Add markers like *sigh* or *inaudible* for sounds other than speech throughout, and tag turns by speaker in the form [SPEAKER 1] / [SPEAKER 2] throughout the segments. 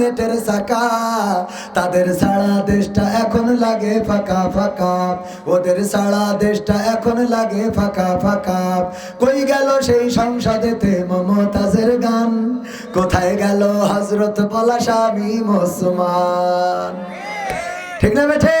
[SPEAKER 1] নেটের সাকা তাদের সারা দেশটা এখন লাগে ফাঁকা ফাঁকা। ওদের সারা দেশটা এখন লাগে ফাঁকা ফাঁকা। কই গেল সেই সংসদেতে মমতাজের গান? কোথায় গেল হজরত বলা স্বামী মুসলমান? ঠিক না বেঠে?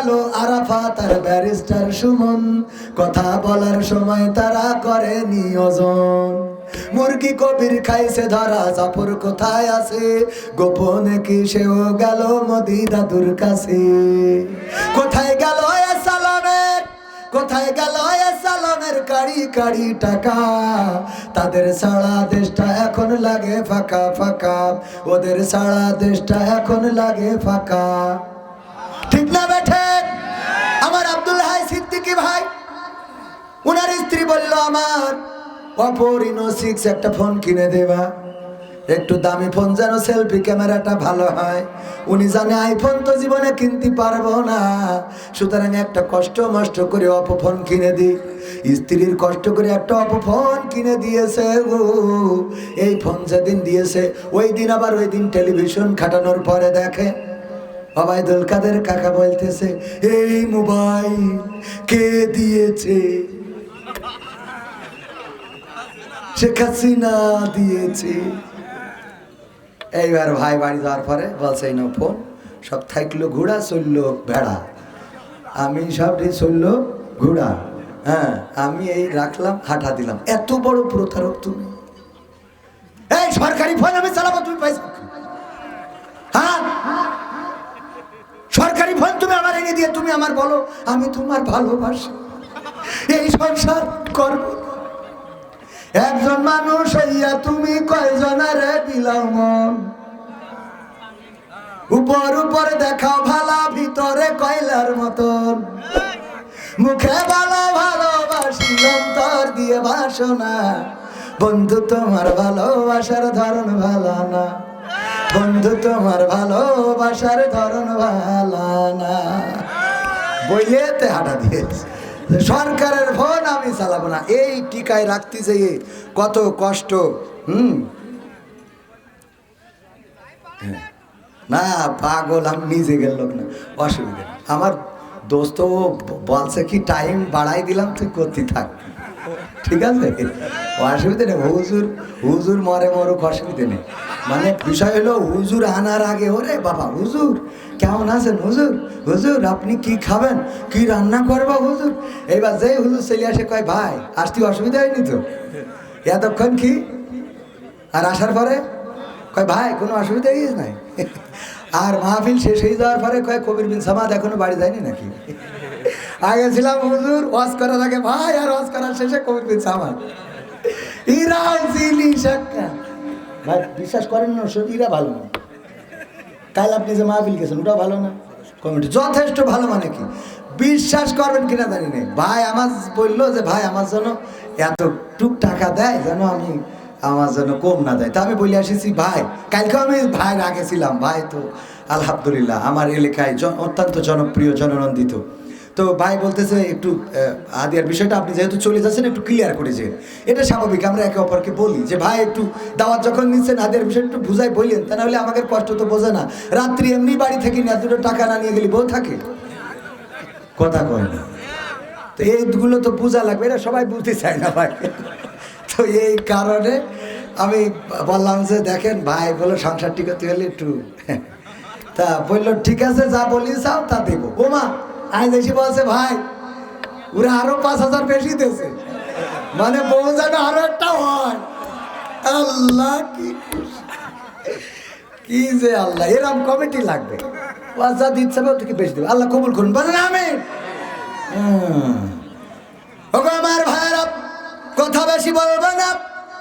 [SPEAKER 1] গেল আরাফা তার ব্যারিস্টার সুমন। কথা বলার সময় তারা করে নিয়োজন। মুরগি কবির খাইছে ধরা, জাফর কোথায় আছে? গোপনে কি সেও গেল মোদি দাদুর কাছে? কোথায় গেল সালামের, কোথায় গেল সালামের কাড়ি কাড়ি টাকা? তাদের সারা দেশটা এখন লাগে ফাঁকা ফাঁকা। ওদের সারা দেশটা এখন লাগে ফাঁকা। বলল, আমার অপরিনো সিক্স একটা ফোন কিনে দেবা একটু দামি ফোন যেন সেলফি ক্যামেরাটা ভালো হয়। উনি জানে আইফোন তো জীবনে কিনতে পারব না। সুতরাং একটা কষ্ট মষ্ট করে অপো ফোন কিনে দিই স্ত্রীর কষ্ট করে একটা অপো ফোন কিনে দিয়েছে এই ফোন যেদিন দিয়েছে, ওই দিন আবার ওই দিন টেলিভিশন খাটানোর পরে দেখে। অবায়দুল কাদের কাকা বলতেছে, এই মোবাইল কে দিয়েছে? শেখ হাসিনা দিয়েছে। এইবার ভাই বাড়ি যাওয়ার পরে বলছে, এই ফোন। সব থাকল ঘোড়া, চলল ভেড়া। আমি সব চলল ঘোড়া। হ্যাঁ আমি এই রাখলাম, হাঁটা দিলাম। এত বড় প্রতারক তুমি। এই সরকারি ফোন আমি চালাবো, তুমি পয়সা হ্যাঁ? সরকারি ফোন তুমি আমার এনে দিয়ে তুমি আমার বলো, আমি তোমার ভালোবাসি। এই সংসার করব। একজন মানুষ হইয়া তুমি কয়জনারে বিলাও মন? উপর উপর দেখাও ভালা, ভিতরে কয়লার মতন। মুখে ভালো ভালোবাসি, অন্তর দিয়ে বাসনা বন্ধু, তোমার ভালোবাসার ধরন ভালো না। বন্ধু, তোমার ভালোবাসার ধরন ভালো না। বইয়েতে হাঁটা দিয়েছে। সরকারের ফোন আমি চালাবো না। এই টিকায় রাখতে যেয়ে কত কষ্ট, হুম? হ্যাঁ। না, পাগল, আমি নিজে গেল না। অসুবিধা আমার দোস্ত বলছে কি টাইম বাড়াই দিলাম, তুই করতে থাক। ঠিক আছে? অসুবিধা নেই, হুজুর হুজুর মরে মরুক, অসুবিধা নেই। মানে বিষয় হলো হুজুর আনার আগে, ওরে বাবা, হুজুর, কেমন আছেন হুজুর? হুজুর, আপনি কি খাবেন? কি রান্না করব হুজুর? এইবার যে হুজুর চলে আসে, কয়, ভাই, আসতে অসুবিধা হয়নি তো? এতক্ষণ কি? আর আসার পরে? কয়, ভাই, কোনো অসুবিধা নাই? *laughs* আর মাহফিল শেষ হয়ে যাওয়ার পরে কয়, কবির বিন সামাদ এখনও বাড়ি যায়নি নাকি? আগে ছিলাম হুজুর, ওয়াজ করার আগে ভাই, আর ওয়াজ করার শেষে কবির সামাদ ইরাও জিলি সাক্কা ভাই, বিশ্বাস করেন না ইরা ভালো না। কাল আপনি যে মাহফিল গেছেন ওটা ভালো না। কমিটি যথেষ্ট ভালো মানে কি? বিশ্বাস করবেন কিনা জানি না। ভাই, আমার বলল যে, ভাই, আমার জন্য এত টুক টাকা দেয়, যেন আমি, আমার যেন কম না দেয়। তা আমি বলে আসেছি, ভাই, কালকে আমি ভাই আগে ছিলাম। ভাই তো, আলহামদুলিল্লাহ, আমার এলাকায় অত্যন্ত জনপ্রিয়, জননন্দিত। তো ভাই বলতেছে একটু আদিয়ার বিষয়টা, আপনি যেহেতু চলে যাচ্ছেন, একটু ক্লিয়ার করে যে এটা স্বাভাবিক, আমরা একে অপরকে বলি যে, ভাই, একটু দাওয়াত যখন নিচ্ছেন, আদিয়ার বিষয়টা একটু বুঝাই বললেন, তা নাহলে আমাদের কষ্ট তো বোঝে না। রাত্রি এমনি বাড়ি থেকে নিয়ে দুটো টাকা না নিয়ে গেলি বউ থাকে? কথা কয় না। তো এইগুলো তো বোঝা লাগবে, এটা সবাই বুঝতে চায় না ভাই। তো এই কারণে আমি বললাম যে, দেখেন ভাই বলো সংসার টিকাতে হলে একটু তা বলল, ঠিক আছে, যা বলি চাও তা দেবো। বোমা আজ এসে বলছে, ভাই, ওরা আরও পাঁচ হাজার বেশি দিয়েছে। মানে বউ যেন আরও একটা হয়। আল্লাহ, কি কি যে আল্লাহ এরম কমিটি লাগবে। যা দিচ্ছে থেকে বেশি দেবে। আল্লাহ কবুল করুন, বলেন আমি আমার ভাইয়েরা, কথা বেশি বলব